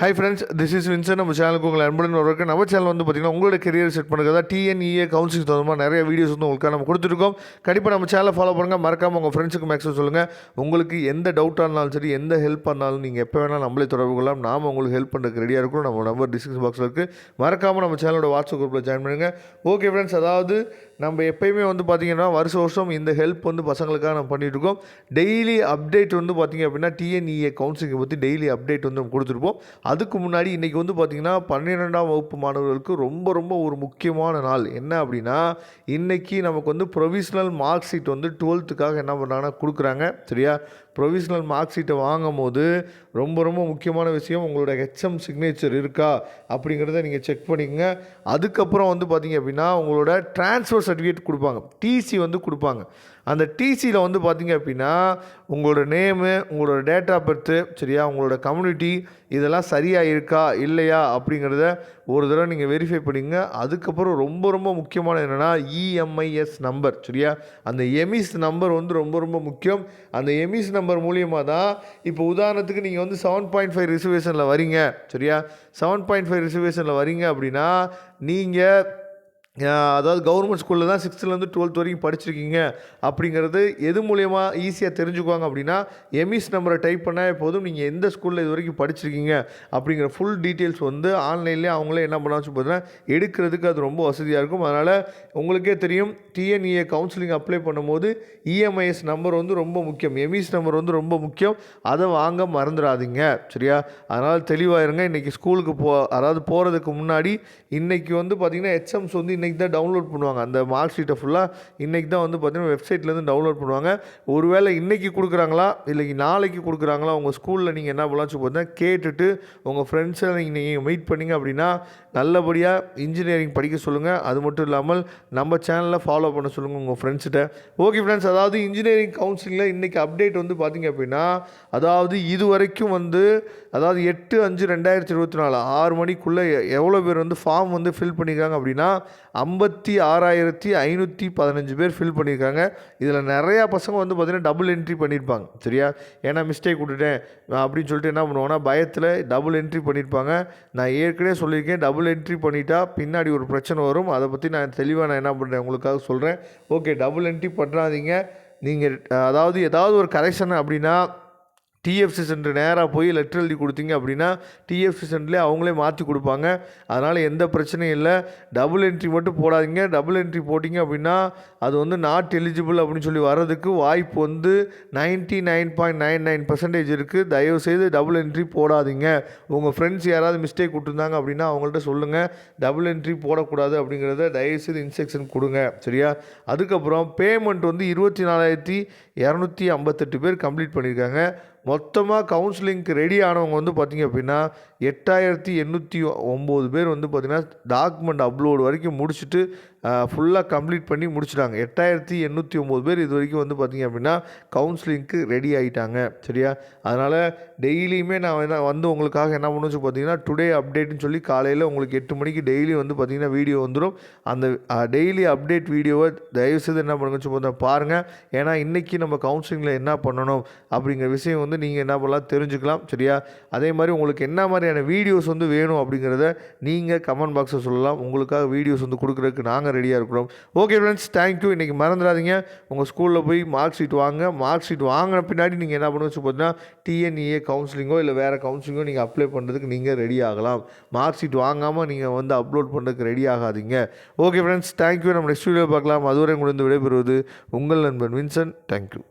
Hi friends this is Vinson நம்ம சேனலுக்கு உங்களை அன்புடன் வரக்கு நம்ம சேனல் வந்து பார்த்தீங்கன்னா உங்களோட கெரியர் செட் பண்ணுறதா டிஎன்இஏ கவுன்சிலிங் தகுந்த நிறைய வீடியோஸ் வந்து உங்களுக்கு நம்ம கொடுத்துருக்கோம். கண்டிப்பாக நம்ம சேனலை ஃபாலோ பண்ணுங்கள் மறக்காமல் உங்கள் ஃப்ரெண்ட்ஸுக்கு மேக்ஸிமம் சொல்லுங்கள் உங்களுக்கு எந்த டவுட்டாக இருந்தாலும் சரி எந்த ஹெல்ப் பண்ணாலும் நீங்கள் எப்போ வேணாலும் நம்மளே தொடர்பு கொள்ளலாம். நாம உங்களுக்கு ஹெல்ப் பண்ணுறதுக்கு ரெடியாக இருக்கும் நம்ம நம்பர் டிஸ்கிரிப்ஷன் பாக்ஸில் இருக்குது மறக்காமல் நம்ம சேனலோட வாட்ஸ்அப் குரூப்பில் ஜாயின் பண்ணுங்கள் ஓகே ஃப்ரெண்ட்ஸ் அதாவது நம்ம எப்பயுமே வந்து பார்த்தீங்கன்னா வருஷ வருஷம் இந்த ஹெல்ப் வந்து பசங்களுக்காக நம்ம பண்ணிகிட்ருக்கோம் இருக்கோம். டெய்லி அப்டேட் வந்து பார்த்தீங்க அப்படின்னா டிஎன்இஏ கவுன்சிலிங்கை பற்றி டெய்லி அப்டேட் வந்து நம்ம கொடுத்துருப்போம். அதுக்கு முன்னாடி இன்றைக்கி வந்து பார்த்திங்கன்னா பன்னிரெண்டாம் வகுப்பு மாணவர்களுக்கு ரொம்ப ரொம்ப ஒரு முக்கியமான நாள். என்ன அப்படின்னா இன்றைக்கி நமக்கு வந்து ப்ரொவிஷ்னல் மார்க் ஷீட் வந்து டுவெல்த்துக்காக என்ன பண்ணுறாங்கன்னா கொடுக்குறாங்க. சரியா? ப்ரொவிஷ்னல் மார்க் ஷீட்டை வாங்கும் போது ரொம்ப ரொம்ப முக்கியமான விஷயம் உங்களோட ஹெச்எம் சிக்னேச்சர் இருக்கா அப்படிங்கிறத நீங்கள் செக் பண்ணிக்கங்க. அதுக்கப்புறம் வந்து பார்த்தீங்க அப்படின்னா உங்களோட ட்ரான்ஸ்ஃபர் சர்டிஃபிகேட் கொடுப்பாங்க. டிசி வந்து கொடுப்பாங்க. அந்த டிசியில் வந்து பார்த்தீங்க அப்படின்னா உங்களோட நேமு உங்களோட டேட் ஆஃப் பர்த்து சரியா? உங்களோட கம்யூனிட்டி இதெல்லாம் சரியாக இருக்கா? இல்லையா? அப்படிங்கிறத ஒரு தடவை நீங்கள் வெரிஃபை பண்ணிங்க அதுக்கப்புறம் ரொம்ப ரொம்ப முக்கியமானது என்னென்னா இஎம்ஐஎஸ் நம்பர் சரியா? அந்த எமிஸ் நம்பர் வந்து ரொம்ப ரொம்ப முக்கியம். அந்த எமிஸ் நம்பர் மூலியமாக தான் இப்போ உதாரணத்துக்கு நீங்கள் வந்து செவன் பாயிண்ட் ஃபைவ் ரிசர்வேஷனில் வரீங்க சரியா? செவன் பாயிண்ட் ஃபைவ் ரிசர்வேஷனில் வரீங்க அப்படின்னா நீங்கள் அதாவது கவர்மெண்ட் ஸ்கூலில் தான் சிக்ஸ்த்துலேருந்து டுவெல்த் வரைக்கும் படிச்சிருக்கீங்க அப்படிங்கிறது எது மூலயமா ஈஸியாக தெரிஞ்சுக்குவாங்க அப்படின்னா எம்இஸ் நம்பரை டைப் பண்ணால் போதும். நீங்கள் எந்த ஸ்கூலில் இது வரைக்கும் படிச்சிருக்கீங்க அப்படிங்கிற ஃபுல் டீட்டெயில்ஸ் வந்து ஆன்லைன்லேயே அவங்களே என்ன பண்ணாச்சு பார்த்தீங்கன்னா எடுக்கிறதுக்கு அது ரொம்ப வசதியாக இருக்கும். அதனால் உங்களுக்கே தெரியும் டிஎன்இஏ கவுன்சிலிங் அப்ளை பண்ணும்போது இஎம்ஐஎஸ் நம்பர் வந்து ரொம்ப முக்கியம். எம்இஸ் நம்பர் வந்து ரொம்ப முக்கியம். அதை வாங்க மறந்துடாதீங்க. சரியா? அதனால் தெளிவாயிருங்க இன்றைக்கி ஸ்கூலுக்கு போ அதாவது போகிறதுக்கு முன்னாடி இன்றைக்கி வந்து பார்த்திங்கன்னா ஹெச்எம்ஸ் வந்து இன்றைக்கி தான் டவுன்லோட் பண்ணுவாங்க. அந்த மார்க்ஷீட்டை ஃபுல்லாக இன்றைக்கி தான் வந்து பார்த்திங்கன்னா வெப்சைட்லேருந்து டவுன்லோட் பண்ணுவாங்க. ஒருவேளை இன்றைக்கி கொடுக்குறாங்களா? இல்லை நாளைக்கு கொடுக்குறாங்களா? உங்கள் ஸ்கூலில் நீங்கள் என்ன பண்ணலாம் பார்த்தீங்கன்னா கேட்டுட்டு உங்கள் ஃப்ரெண்ட்ஸை நீங்கள் நீங்கள் மீட் பண்ணிங்க அப்படின்னா நல்லபடியாக இன்ஜினியரிங் படிக்க சொல்லுங்கள் அது மட்டும் இல்லாமல் நம்ம சேனலில் ஃபாலோ பண்ண சொல்லுங்கள் உங்கள் ஃப்ரெண்ட்ஸ்கிட்ட ஓகே ஃப்ரெண்ட்ஸ் அதாவது இன்ஜினியரிங் கவுன்சிலிங்கில் இன்றைக்கி அப்டேட் வந்து பார்த்தீங்க அப்படின்னா அதாவது இது வரைக்கும் வந்து அதாவது எட்டு அஞ்சு ரெண்டாயிரத்தி இருபத்தி நாலு ஆறு மணிக்குள்ளே எவ்வளோ பேர் வந்து ஃபார்ம் வந்து ஃபில் பண்ணியிருக்காங்க அப்படின்னா ஐம்பத்தி ஆறாயிரத்தி ஐநூற்றி பதினஞ்சு பேர் ஃபில் பண்ணியிருக்காங்க. இதில் நிறையா பசங்க வந்து பார்த்திங்கன்னா டபுள் என்ட்ரி பண்ணியிருப்பாங்க. சரியா? ஏன்னா மிஸ்டேக் விட்டுட்டேன். அப்படின்னு சொல்லிட்டு என்ன பண்ணுவாங்கன்னா பயத்தில் டபுள் என்ட்ரி பண்ணியிருப்பாங்க. நான் ஏற்கனவே சொல்லியிருக்கேன் டபுள் என்ட்ரி பண்ணிட்டா பின்னாடி ஒரு பிரச்சனை வரும். அதை பற்றி நான் தெளிவாக நான் என்ன பண்ணுறேன் உங்களுக்காக சொல்கிறேன் ஓகே டபுள் என்ட்ரி பண்ணாதீங்க. நீங்கள் அதாவது ஏதாவது ஒரு கரெக்ஷன் அப்படின்னா டிஎஃப்சி சென்டர் நேராக போய் லெட்டர் எழுதி கொடுத்தீங்க அப்படின்னா டிஎஃப்சி சென்டர்லேயே அவங்களே மாற்றி கொடுப்பாங்க. அதனால் எந்த பிரச்சனையும் இல்லை. டபுள் என்ட்ரி மட்டும் போடாதீங்க. டபுள் என்ட்ரி போட்டிங்க அப்படின்னா அது வந்து நாட் எலிஜிபிள் அப்படின்னு சொல்லி வர்றதுக்கு வாய்ப்பு வந்து ninety nine point nine nine percentage இருக்குது தயவுசெய்து டபுள் என்ட்ரி போடாதீங்க. உங்கள் ஃப்ரெண்ட்ஸ் யாராவது மிஸ்டேக் விட்டுருந்தாங்க அப்படின்னா அவங்கள்ட்ட சொல்லுங்கள் டபுள் என்ட்ரி போடக்கூடாது அப்படிங்கிறத தயவுசெய்து இன்ஸ்ட்ரக்ஷன் கொடுங்க. சரியா? அதுக்கப்புறம் பேமெண்ட் வந்து இருபத்தி நாலாயிரத்தி இரநூத்தி ஐம்பத்தெட்டு பேர் கம்ப்ளீட் பண்ணியிருக்காங்க. மொத்தமாக கவுன்சிலிங்க்கு ரெடி ஆனவங்க வந்து பார்த்திங்க அப்படின்னா எட்டாயிரத்தி எண்ணூற்றி ஒம்பது பேர் வந்து பார்த்திங்கன்னா டாக்குமெண்ட் அப்லோடு வரைக்கும் முடிச்சுட்டு ஃபுல்லாக கம்ப்ளீட் பண்ணி முடிச்சிட்டாங்க. எட்டாயிரத்தி எண்ணூற்றி ஒம்பது பேர் இது வரைக்கும் வந்து பார்த்திங்க அப்படின்னா கவுன்சிலிங்க்கு ரெடி ஆகிட்டாங்க சரியா? அதனால் டெய்லியுமே நான் என்ன வந்து உங்களுக்காக என்ன பண்ணுச்சு பார்த்தீங்கன்னா டுடே அப்டேட்னு சொல்லி காலையில் உங்களுக்கு எட்டு மணிக்கு டெய்லி வந்து பார்த்திங்கன்னா வீடியோ வந்துடும் அந்த டெய்லி அப்டேட் வீடியோவை தயவுசெய்து என்ன பண்ணுங்க பார்த்தா பாருங்கள் ஏன்னா இன்றைக்கி நம்ம கவுன்சிலிங்கில் என்ன பண்ணணும் அப்படிங்கிற விஷயம் வந்து நீங்கள் என்ன பண்ணலாம் தெரிஞ்சுக்கலாம். சரியா? அதே மாதிரி உங்களுக்கு என்ன மாதிரியான வீடியோஸ் வந்து வேணும் அப்படிங்கிறத நீங்கள் கமெண்ட் பாக்ஸில் சொல்லலாம். உங்களுக்காக வீடியோஸ் வந்து கொடுக்குறதுக்கு நாங்கள் ரெடியாக இருக்கிறோம் ஓகே ஃப்ரெண்ட்ஸ் தேங்க்யூ இன்றைக்கி மறந்துடாதீங்க. உங்கள் ஸ்கூலில் போய் மார்க் ஷீட் வாங்க மார்க் ஷீட் வாங்கின பின்னாடி நீங்கள் என்ன பண்ணுச்சு பார்த்தீங்கன்னா டிஎன்இஏ கவுன்சிலிங்கோ இல்லை வேறு கவுன்சிலிங்கோ நீங்கள் அப்ளை பண்ணுறதுக்கு நீங்கள் ரெடி ஆகலாம். மார்க் ஷீட் வாங்காமல் நீங்கள் வந்து அப்லோட் பண்ணுறதுக்கு ரெடி ஆகாதீங்க. ஓகே ஃப்ரெண்ட்ஸ் தேங்க்யூ நம்ம நெக்ஸ்ட் வீடியோ பார்க்கலாம். அதுவரை வந்து விடைபெறுவது உங்கள் நண்பன் வின்சன் தேங்க்யூ